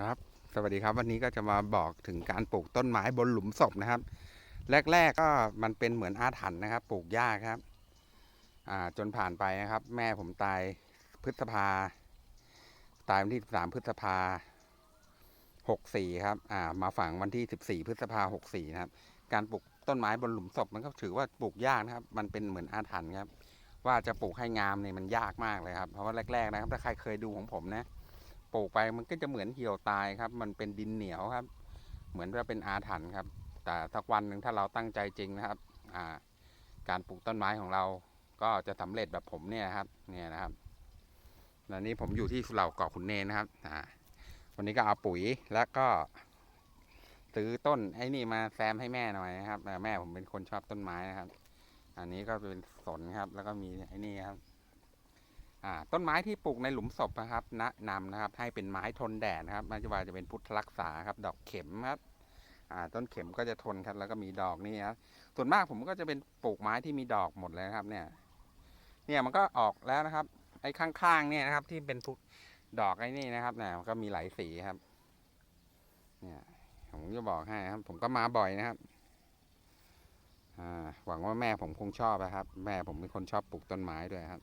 ครับ สวัสดีครับวันนี้ก็จะมาบอกถึงการปลูกต้นไม้บนหลุมศพนะครับ แรก ๆก็มันเป็นเหมือนอาถรรพ์นะครับ ปลูกยากครับอ่าจนผ่านไปนะครับ แม่ผมตายพฤษภา ตายวันที่13พฤษภา64ครับอ่ามาฝังวันที่14พฤษภา64นะครับ การปลูกต้นไม้บนหลุมศพมันก็ถือว่าปลูกยากนะครับ มันเป็นเหมือนอาถรรพ์ครับ ว่าจะปลูกให้งามเนี่ยมันยากมากเลยครับ เพราะว่าแรกๆนะครับ ถ้าใครเคยดูของผมนะ ปลูกไปมันก็จะเหมือนเหี่ยวตายครับ มันเป็นดินเหนียวครับ เหมือนว่าเป็นอาถรรพ์ครับ แต่สักวันหนึ่งถ้าเราตั้งใจจริงนะครับอ่าการปลูกต้นไม้ของเราก็จะสำเร็จแบบผมเนี่ยครับ เนี่ยนะครับแล้วนี้ผมอยู่ที่เหล่าเกาะขุนเนนนะครับอ่าวันนี้ก็เอาปุ๋ยแล้วก็ซื้อต้นไอ้นี่มาแซมให้แม่หน่อยนะครับอ่แม่ผมเป็นคนชอบต้นไม้นะครับ อันนี้ก็เป็นสนครับ แล้วก็มีไอ้นี่ครับ ต้นไม้ที่ปลูกในหลุมศพนะครับแนะนำนะครับให้เป็นไม้ทนแดดนะครับไม่ว่าจะเป็นพุทธรักษาครับ ดอกเข็มครับต้นเข็มก็จะทนครับแล้วก็มีดอกนี่ครับส่วนมากผมก็จะเป็นปลูกไม้ที่มีดอกหมดเลยนะครับ เนี่ย เนี่ยมันก็ออกแล้วนะครับ ไอ้ข้างๆเนี่ยนะครับ ที่เป็นพุดอกไอ้นี่นะครับเนี่ยมันก็มีหลายสีครับ เนี่ยผมจะบอกให้ครับ ผมก็มาบ่อยนะครับหวังว่าแม่ผมคงชอบนะครับ แม่ผมเป็นคนชอบปลูกต้นไม้ด้วยครับ